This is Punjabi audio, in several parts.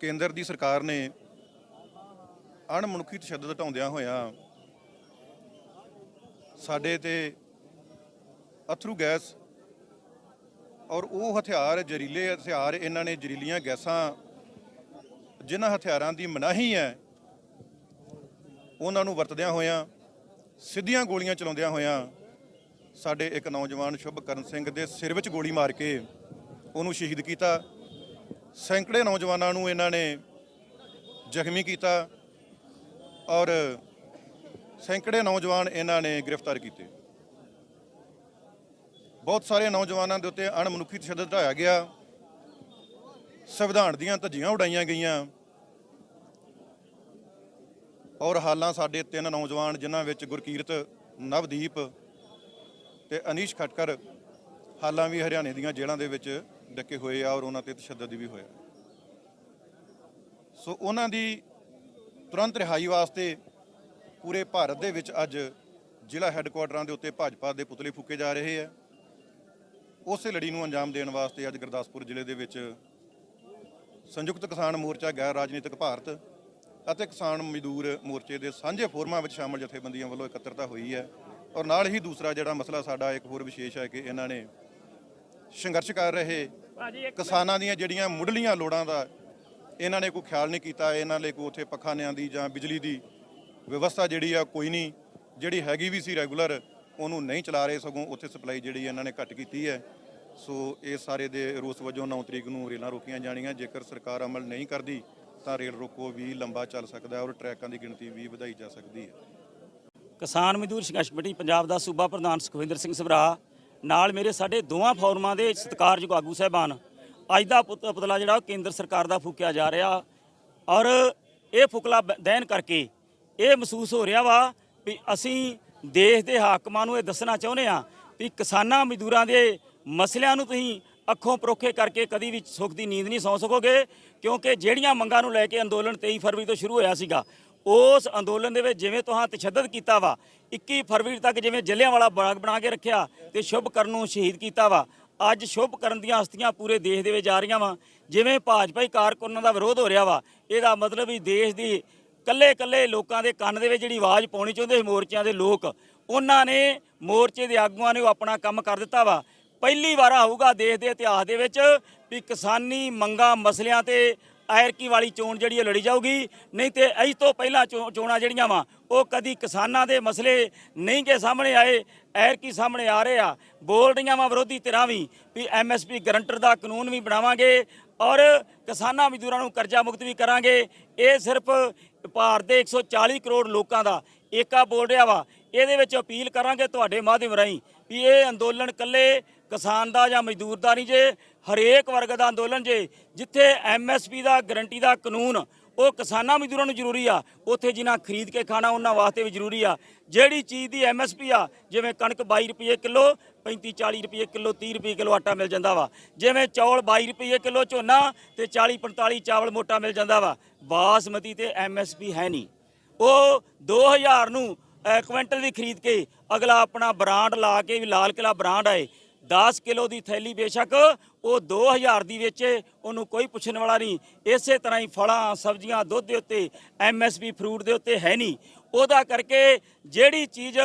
ਕੇਂਦਰ ਦੀ ਸਰਕਾਰ ਨੇ ਅਣਮਨੁੱਖੀ ਤਸ਼ੱਦਦ ਹਟਾਉਂਦਿਆਂ ਹੋਇਆਂ ਸਾਡੇ ਤੇ ਅਥਰੂ ਗੈਸ ਔਰ ਉਹ ਹਥਿਆਰ, ਜ਼ਹਿਰੀਲੇ ਹਥਿਆਰ, ਇਹਨਾਂ ਨੇ ਜ਼ਹਿਰੀਲੀਆਂ ਗੈਸਾਂ ਜਿਨ੍ਹਾਂ ਹਥਿਆਰਾਂ ਦੀ ਮਨਾਹੀ ਹੈ, ਉਹਨਾਂ ਨੂੰ ਵਰਤਦਿਆਂ ਹੋਇਆਂ, ਸਿੱਧੀਆਂ ਗੋਲੀਆਂ ਚਲਾਉਂਦਿਆਂ ਹੋਇਆਂ ਸਾਡੇ ਇੱਕ ਨੌਜਵਾਨ ਸ਼ੁਭਕਰਨ ਸਿੰਘ ਦੇ ਸਿਰ ਵਿੱਚ ਗੋਲੀ ਮਾਰ ਕੇ ਉਹਨੂੰ ਸ਼ਹੀਦ ਕੀਤਾ। ਸੈਂਕੜੇ ਨੌਜਵਾਨਾਂ ਨੂੰ ਇਹਨਾਂ ਨੇ ਜ਼ਖਮੀ ਕੀਤਾ ਔਰ ਸੈਂਕੜੇ ਨੌਜਵਾਨ ਇਹਨਾਂ ਨੇ ਗ੍ਰਿਫਤਾਰ ਕੀਤੇ। ਬਹੁਤ ਸਾਰੇ ਨੌਜਵਾਨਾਂ ਦੇ ਉੱਤੇ ਅਣਮਨੁੱਖੀ ਤਸ਼ੱਦਦ ਢਾਇਆ ਗਿਆ। ਸੰਵਿਧਾਨ ਦੀਆਂ ਧੱਜੀਆਂ ਉਡਾਈਆਂ ਗਈਆਂ। ਔਰ ਹਾਲਾਂ ਸਾਡੇ ਤਿੰਨ ਨੌਜਵਾਨ, ਜਿਨ੍ਹਾਂ ਵਿੱਚ ਗੁਰਕੀਰਤ, ਨਵਦੀਪ ਤੇ ਅਨੀਸ਼ ਖਟਕਰ, ਹਾਲਾਂ ਵੀ ਹਰਿਆਣੇ ਦੀਆਂ ਜੇਲ੍ਹਾਂ ਦੇ ਵਿੱਚ ਡੱਕੇ ਹੋਏ ਆ ਔਰ ਉਹਨਾਂ ਤੇ ਤਸ਼ੱਦਦ ਵੀ ਹੋਇਆ ਸੋ ਉਹਨਾਂ ਦੀ ਤੁਰੰਤ ਰਿਹਾਈ ਵਾਸਤੇ ਪੂਰੇ ਭਾਰਤ ਦੇ ਵਿੱਚ ਅੱਜ ਜ਼ਿਲ੍ਹਾ ਹੈੱਡਕੁਆਟਰਾਂ ਦੇ ਉੱਤੇ ਭਾਜਪਾ ਦੇ ਪੁਤਲੇ ਫੂਕੇ ਜਾ ਰਹੇ ਆ। ਉਸੇ ਲੜੀ ਨੂੰ ਅੰਜਾਮ ਦੇਣ ਵਾਸਤੇ ਅੱਜ ਗੁਰਦਾਸਪੁਰ ਜ਼ਿਲ੍ਹੇ ਦੇ ਵਿੱਚ ਸੰਯੁਕਤ ਕਿਸਾਨ ਮੋਰਚਾ, ਗੈਰ ਰਾਜਨੀਤਿਕ ਭਾਰਤ ਅਤੇ ਕਿਸਾਨ ਮਜ਼ਦੂਰ ਮੋਰਚੇ ਦੇ ਸਾਂਝੇ ਫੋਰਮਾਂ ਵਿੱਚ ਸ਼ਾਮਲ ਜਥੇਬੰਦੀਆਂ ਵੱਲੋਂ ਇਕੱਤਰਤਾ ਹੋਈ ਹੈ। ਔਰ ਨਾਲ ਹੀ ਦੂਸਰਾ ਜਿਹੜਾ ਮਸਲਾ ਸਾਡਾ ਇੱਕ ਹੋਰ ਵਿਸ਼ੇਸ਼ ਹੈ ਕਿ ਇਹਨਾਂ ਨੇ ਸੰਘਰਸ਼ ਕਰ ਰਹੇ ਕਿਸਾਨਾਂ ਦੀਆਂ ਜਿਹੜੀਆਂ ਮੁੱਢਲੀਆਂ ਲੋੜਾਂ ਦਾ ਇਹਨਾਂ ਨੇ ਕੋਈ ਖਿਆਲ ਨਹੀਂ ਕੀਤਾ ਇਹਨਾਂ ਲਈ ਕੋਈ ਉੱਥੇ ਪੱਖਾਨਿਆਂ ਦੀ ਜਾਂ ਬਿਜਲੀ ਦੀ ਵਿਵਸਥਾ ਜਿਹੜੀ ਆ ਕੋਈ ਨਹੀਂ ਜਿਹੜੀ ਹੈਗੀ ਵੀ ਸੀ ਰੈਗੂਲਰ ਉਹਨੂੰ ਨਹੀਂ ਚਲਾ ਰਹੇ ਸਗੋਂ ਉੱਥੇ ਸਪਲਾਈ ਜਿਹੜੀ ਇਹਨਾਂ ਨੇ ਘੱਟ ਕੀਤੀ ਹੈ। ਸੋ ਇਹ ਸਾਰੇ ਦੇ ਰੋਸ ਵਜੋਂ 9 ਤਰੀਕ ਨੂੰ ਰੇਲਾਂ ਰੋਕੀਆਂ ਜਾਣੀਆਂ ਜੇਕਰ ਸਰਕਾਰ ਅਮਲ ਨਹੀਂ ਕਰਦੀ ਤਾਂ ਰੇਲ ਰੋਕੋ ਵੀ ਲੰਬਾ ਚੱਲ ਸਕਦਾ ਔਰ ਟਰੈਕਾਂ ਦੀ ਗਿਣਤੀ ਵੀ ਵਧਾਈ ਜਾ ਸਕਦੀ ਹੈ। ਕਿਸਾਨ ਮਜ਼ਦੂਰ ਸੰਘਰਸ਼ ਕਮੇਟੀ ਪੰਜਾਬ ਦਾ ਸੂਬਾ ਪ੍ਰਧਾਨ ਸੁਖਵਿੰਦਰ ਸਿੰਘ ਸਭਰਾ ਨਾਲ ਮੇਰੇ ਸਾਡੇ ਦੋਵਾਂ ਫੋਰਮਾਂ ਦੇ ਸਤਿਕਾਰਯੋਗ ਆਗੂ ਸਾਹਿਬਾਨ, ਅੱਜ ਦਾ ਪੁਤ- ਪੁਤਲਾ ਜਿਹੜਾ ਉਹ ਕੇਂਦਰ ਸਰਕਾਰ ਦਾ ਫੂਕਿਆ ਜਾ ਰਿਹਾ ਔਰ ਇਹ ਫੁਕਲਾ ਬ- ਦਹਿਨ ਕਰਕੇ ਇਹ ਮਹਿਸੂਸ ਹੋ ਰਿਹਾ ਵਾ ਵੀ ਅਸੀਂ ਦੇਸ਼ ਦੇ ਹਾਕਮਾਂ ਨੂੰ ਇਹ ਦੱਸਣਾ ਚਾਹੁੰਦੇ ਆ ਵੀ ਕਿਸਾਨਾਂ ਮਜ਼ਦੂਰਾਂ ਦੇ ਮਸਲਿਆਂ ਨੂੰ ਤੁਸੀਂ ਅੱਖੋਂ ਪਰੋਖੇ ਕਰਕੇ ਕਦੀ ਵੀ ਸੁੱਖ ਦੀ ਨੀਂਦ ਨਹੀਂ ਸੌਂ ਸਕੋਗੇ ਕਿਉਂਕਿ ਜਿਹੜੀਆਂ ਮੰਗਾਂ ਨੂੰ ਲੈ ਕੇ ਅੰਦੋਲਨ 23 ਫਰਵਰੀ ਤੋਂ ਸ਼ੁਰੂ ਹੋਇਆ ਸੀਗਾ ਉਸ ਅੰਦੋਲਨ ਦੇ ਵਿੱਚ ਜਿਵੇਂ ਤੁਹਾਂ ਤਸ਼ੱਦਦ ਕੀਤਾ ਵਾ 21 ਫਰਵਰੀ ਤੱਕ ਜਿਵੇਂ ਜਲਿਆਂਵਾਲਾ ਬਾਗ ਬਣਾ ਕੇ ਰੱਖਿਆ ਤੇ ਸ਼ੁਭ ਕਰਨ ਨੂੰ ਸ਼ਹੀਦ ਕੀਤਾ ਵਾ, ਅੱਜ ਸ਼ੁਭ ਕਰਨ ਦੀਆਂ ਹਸਤੀਆਂ ਪੂਰੇ ਦੇਸ਼ ਦੇ ਵਿੱਚ ਜਾ ਰਹੀਆਂ ਵਾ। ਜਿਵੇਂ ਭਾਜਪਾਈ ਕਾਰਕੁਨਾਂ ਦਾ ਵਿਰੋਧ ਹੋ ਰਿਹਾ ਵਾ, ਇਹਦਾ ਮਤਲਬ ਵੀ ਦੇਸ਼ ਦੀ ਕੱਲੇ ਕੱਲੇ ਲੋਕਾਂ ਦੇ ਕੰਨ ਦੇ ਵਿੱਚ ਜਿਹੜੀ ਆਵਾਜ਼ ਪਾਉਣੀ ਚਾਹੁੰਦੇ ਸੀ ਮੋਰਚਿਆਂ ਦੇ ਲੋਕ, ਉਹਨਾਂ ਨੇ ਮੋਰਚੇ ਦੇ ਆਗੂਆਂ ਨੇ ਉਹ ਆਪਣਾ ਕੰਮ ਕਰ ਦਿੱਤਾ ਵਾ। ਪਹਿਲੀ ਵਾਰ ਆਊਗਾ ਦੇਸ਼ ਦੇ ਇਤਿਹਾਸ ਦੇ ਵਿੱਚ ਵੀ ਕਿਸਾਨੀ ਮੰਗਾਂ, ਮਸਲਿਆਂ ਤੇ ਐਰਕੀ ਵਾਲੀ ਚੋਣ ਜਿਹੜੀ ਉਹ ਲੜੀ ਜਾਊਗੀ। ਨਹੀਂ ਤੇ ਅਜ ਤੋਂ ਪਹਿਲਾਂ ਚੋ- ਚੋਣਾਂ ਜਿਹੜੀਆਂ ਵਾ, ਉਹ ਕਦੀ ਕਿਸਾਨਾਂ ਦੇ ਮਸਲੇ ਨਹੀਂ ਕੇ ਸਾਹਮਣੇ ਆਏ ਐਰਕੀ ਸਾਹਮਣੇ ਆ ਰਹੇ ਆ। ਬੋਲ ਰਹੀਆਂ ਵਾ ਵਿਰੋਧੀ ਧਿਰਾਂ ਵੀ ਵੀ ਐਮਐਸਪੀ ਗਰੰਟਰ ਦਾ ਕਾਨੂੰਨ ਵੀ ਬਣਾਵਾਂਗੇ ਔਰ ਕਿਸਾਨਾਂ ਮਜ਼ਦੂਰਾਂ ਨੂੰ ਕਰਜ਼ਾ ਮੁਕਤ ਵੀ ਕਰਾਂਗੇ। ਇਹ ਸਿਰਫ ਭਾਰਤ ਦੇ 140 ਕਰੋੜ ਲੋਕਾਂ ਦਾ ਏਕਾ ਬੋਲ ਰਿਹਾ ਵਾ। ਇਹਦੇ ਵਿੱਚ ਅਪੀਲ ਕਰਾਂਗੇ ਤੁਹਾਡੇ ਮਾਧਿਅਮ ਰਾਹੀਂ ਵੀ ਇਹ ਅੰਦੋਲਨ ਕੱਲੇ ਕਿਸਾਨ ਦਾ ਜਾਂ ਮਜ਼ਦੂਰ ਦਾ ਨਹੀਂ ਜੇ, ਹਰੇਕ ਵਰਗ ਦਾ ਅੰਦੋਲਨ ਜੇ, ਜਿੱਥੇ ਐਮਐਸਪੀ ਦਾ ਗਰੰਟੀ ਦਾ ਕਾਨੂੰਨ, ਉਹ ਕਿਸਾਨਾਂ ਮਜ਼ਦੂਰਾਂ ਨੂੰ ਜ਼ਰੂਰੀ ਆ, ਉੱਥੇ ਜਿਨ੍ਹਾਂ ਖਰੀਦ ਕੇ ਖਾਣਾ ਉਹਨਾਂ ਵਾਸਤੇ ਵੀ ਜ਼ਰੂਰੀ ਆ। ਜਿਹੜੀ ਚੀਜ਼ ਦੀ ਐਮਐਸਪੀ ਆ, ਜਿਵੇਂ ਕਣਕ 22 ਰੁਪਏ ਕਿਲੋ 35 40 ਰੁਪਏ ਕਿਲੋ 30 ਰੁਪਏ ਕਿਲੋ ਆਟਾ ਮਿਲ ਜਾਂਦਾ ਵਾ। ਜਿਵੇਂ ਚੌਲ 22 ਰੁਪਏ ਕਿਲੋ ਝੋਨਾ ਤੇ 40 45 ਚਾਵਲ ਮੋਟਾ ਮਿਲ ਜਾਂਦਾ ਵਾ। ਬਾਸਮਤੀ ਤੇ ਐਮਐਸਪੀ ਹੈ ਨਹੀਂ। ਉਹ 2000 ਨੂੰ ਕੁਇੰਟਲ ਦੀ ਖਰੀਦ ਕੇ ਅਗਲਾ ਆਪਣਾ ਬ੍ਰਾਂਡ ਲਾ ਕੇ ਵੀ ਲਾਲ ਕਿਲਾ ਬ੍ਰਾਂਡ ਆਏ। 10 ਕਿਲੋ ਦੀ ਥੈਲੀ ਬੇਸ਼ੱਕ ਉਹ 2000 ਦੀ ਵੇਚੇ ਉਹਨੂੰ ਕੋਈ ਪੁੱਛਣ ਵਾਲਾ ਨਹੀਂ। ਇਸੇ ਤਰ੍ਹਾਂ ਹੀ ਫਲਾਂ, ਸਬਜ਼ੀਆਂ, ਦੁੱਧ ਦੇ ਉੱਤੇ ਐਮਐਸਪੀ ਫਰੂਟ ਦੇ ਉੱਤੇ ਹੈ ਨਹੀਂ। ਉਹਦਾ ਕਰਕੇ ਜਿਹੜੀ ਚੀਜ਼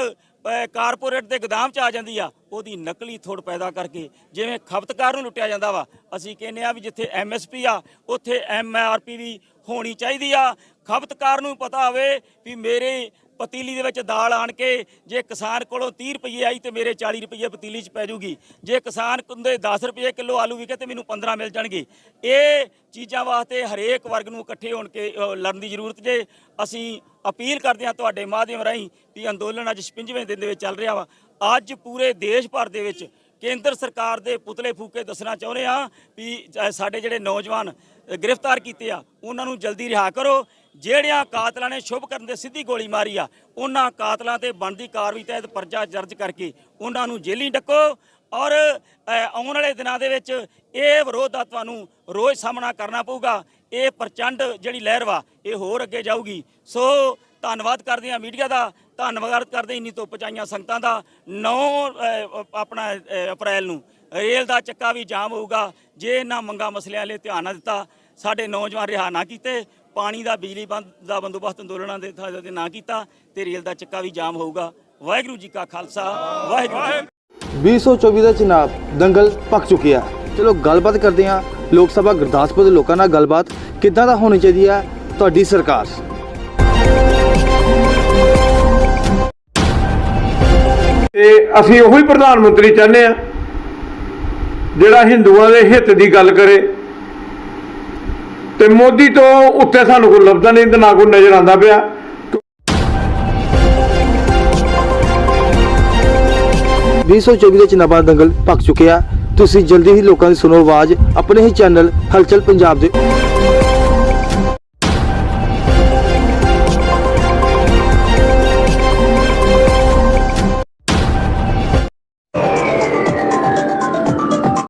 ਕਾਰਪੋਰੇਟ ਦੇ ਗਦਾਮ 'ਚ ਆ ਜਾਂਦੀ ਆ, ਉਹਦੀ ਨਕਲੀ ਥੋੜ ਪੈਦਾ ਕਰਕੇ, ਜਿਵੇਂ ਖਪਤਕਾਰ ਨੂੰ ਲੁੱਟਿਆ ਜਾਂਦਾ ਵਾ, ਅਸੀਂ ਕਹਿੰਦੇ ਆ ਵੀ ਜਿੱਥੇ ਐਮਐਸਪੀ ਆ, ਉੱਥੇ ਐਮਆਰਪੀ ਵੀ ਹੋਣੀ ਚਾਹੀਦੀ ਆ। ਖਪਤਕਾਰ ਨੂੰ ਪਤਾ ਹੋਵੇ ਵੀ ਮੇਰੇ ਪਤੀਲੀ ਦੇ ਵਿੱਚ ਦਾਲ ਆਣ ਕੇ ਜੇ ਕਿਸਾਨ ਕੋਲੋਂ 30 ਰੁਪਏ ਆਈ ਤੇ ਮੇਰੇ 40 ਰੁਪਏ ਪਤੀਲੀ 'ਚ ਪੈ ਜੂਗੀ। ਜੇ ਕਿਸਾਨ ਕੁੰਦੇ 10 ਰੁਪਏ ਕਿਲੋ ਆਲੂ ਵਿਕੇ ਤੇ ਮੈਨੂੰ 15 ਮਿਲ ਜਾਣਗੇ। ਇਹ ਚੀਜ਼ਾਂ ਵਾਸਤੇ ਹਰੇਕ ਵਰਗ ਨੂੰ ਇਕੱਠੇ ਹੋਣ ਕੇ ਲੜਨ ਦੀ ਜ਼ਰੂਰਤ ਜੇ ਅਸੀਂ ਅਪੀਲ ਕਰਦੇ ਹਾਂ ਤੁਹਾਡੇ ਮਾਧਿਅਮ ਰਾਹੀਂ ਵੀ ਅੰਦੋਲਨ ਅੱਜ 56ਵੇਂ ਦਿਨ ਦੇ ਵਿੱਚ ਚੱਲ ਰਿਹਾ ਵਾ। ਅੱਜ ਪੂਰੇ ਦੇਸ਼ ਭਰ ਦੇ ਵਿੱਚ ਕੇਂਦਰ ਸਰਕਾਰ ਦੇ ਪੁਤਲੇ ਫੂਕੇ ਦੱਸਣਾ ਚਾਹੁੰਦੇ ਆ ਵੀ ਸਾਡੇ ਜਿਹੜੇ ਨੌਜਵਾਨ ਗ੍ਰਿਫਤਾਰ ਕੀਤੇ ਆ, ਉਹਨਾਂ ਨੂੰ ਜਲਦੀ ਰਿਹਾ ਕਰੋ। ਜਿਹੜਿਆਂ ਕਾਤਲਾਂ ਨੇ ਸ਼ੁਭ ਕਰਨ ਦੇ ਸਿੱਧੀ ਗੋਲੀ ਮਾਰੀ ਆ, ਉਹਨਾਂ ਕਾਤਲਾਂ ਤੇ ਬਣਦੀ ਕਾਰਵਾਈ ਤਹਿਤ ਪਰਚਾ ਦਰਜ ਕਰਕੇ ਉਹਨਾਂ ਨੂੰ ਜੇਲੀ ਡੱਕੋ ਔਰ ਆਉਣ ਵਾਲੇ ਦਿਨਾਂ ਦੇ ਵਿੱਚ ਇਹ ਵਿਰੋਧ ਦਾ ਤੁਹਾਨੂੰ ਰੋਜ਼ ਸਾਹਮਣਾ ਕਰਨਾ ਪਊਗਾ। ਇਹ ਪ੍ਰਚੰਡ ਜਿਹੜੀ ਲਹਿਰ ਵਾ, ਇਹ ਹੋਰ ਅੱਗੇ ਜਾਊਗੀ। ਸੋ ਧੰਨਵਾਦ ਕਰਦੇ ਹਾਂ ਮੀਡੀਆ ਦਾ, ਧੰਨਵਾਦ ਕਰਦੇ ਇੰਨੀ ਤੋਂ ਪਹੁੰਚਾਈਆਂ ਸੰਗਤਾਂ ਦਾ। 9 ਆਪਣਾ ਅਪ੍ਰੈਲ ਨੂੰ ਰੇਲ ਦਾ ਚੱਕਾ ਵੀ ਜਾਮ ਹੋਊਗਾ। ਜੇ ਇਹਨਾਂ ਮੰਗਾ ਮਸਲਿਆਂ ਲਈ ਧਿਆਨ ਨਾ ਦਿੱਤਾ ਸਾਡੇ ਨੌਜਵਾਨ ਰਿਹਾ ਨਾ ਕੀਤੇ ਪਾਣੀ ਦਾ ਬਿਜਲੀ ਬੰਦ ਦਾ ਬੰਦੋਬਸਤ ਅੰਦੋਲਨਾਂ ਦੇ ਥਾਂ ਤੇ ਨਾ ਕੀਤਾ ਤੇ ਰੇਲ ਦਾ ਚੱਕਾ ਵੀ ਜਾਮ ਹੋਊਗਾ। ਵਾਹਿਗੁਰੂ ਜੀ ਕਾ ਖਾਲਸਾ ਵਾਹਿਗੁਰੂ ਜੀ ਕੀ 2024 ਦਾ ਚੁਣਾਵ ਦੰਗਲ ਪੱਕ ਚੁੱਕਿਆ ਚਲੋ ਗੱਲਬਾਤ ਕਰਦੇ ਹਾਂ ਲੋਕ ਸਭਾ ਗੁਰਦਾਸਪੁਰ ਦੇ ਲੋਕਾਂ ਨਾਲ ਗੱਲਬਾਤ। ਕਿੱਦਾਂ ਦਾ ਹੋਣੀ ਚਾਹੀਦੀ ਹੈ ਤੁਹਾਡੀ ਸਰਕਾਰ? ਤੇ ਅਸੀਂ ਉਹੀ ਪ੍ਰਧਾਨ ਮੰਤਰੀ ਚਾਹੁੰਦੇ ਆ ਜਿਹੜਾ ਹਿੰਦੂਆਂ ਦੇ ਹਿੱਤ ਦੀ ਗੱਲ ਕਰੇ। ਤੇ ਮੋਦੀ ਤੋਂ ਉੱਤੇ ਸਾਨੂੰ ਕੋਈ ਲੱਭਦਾ ਨਹੀਂ ਤੇ ਨਾ ਕੋਈ ਨਜ਼ਰ ਆਉਂਦਾ ਪਿਆ। 2024 ਦੇ ਚੁਣਾਵਾਂ ਦਾ ਦੰਗਲ ਪੱਕ ਚੁੱਕਿਆ। ਤੁਸੀਂ ਜਲਦੀ ਹੀ ਲੋਕਾਂ ਦੀ ਸੁਣੋ ਆਵਾਜ਼। ਆਪਣੇ ਹੀ ਚੈਨਲ ਹਲਚਲ ਪੰਜਾਬ ਦੇ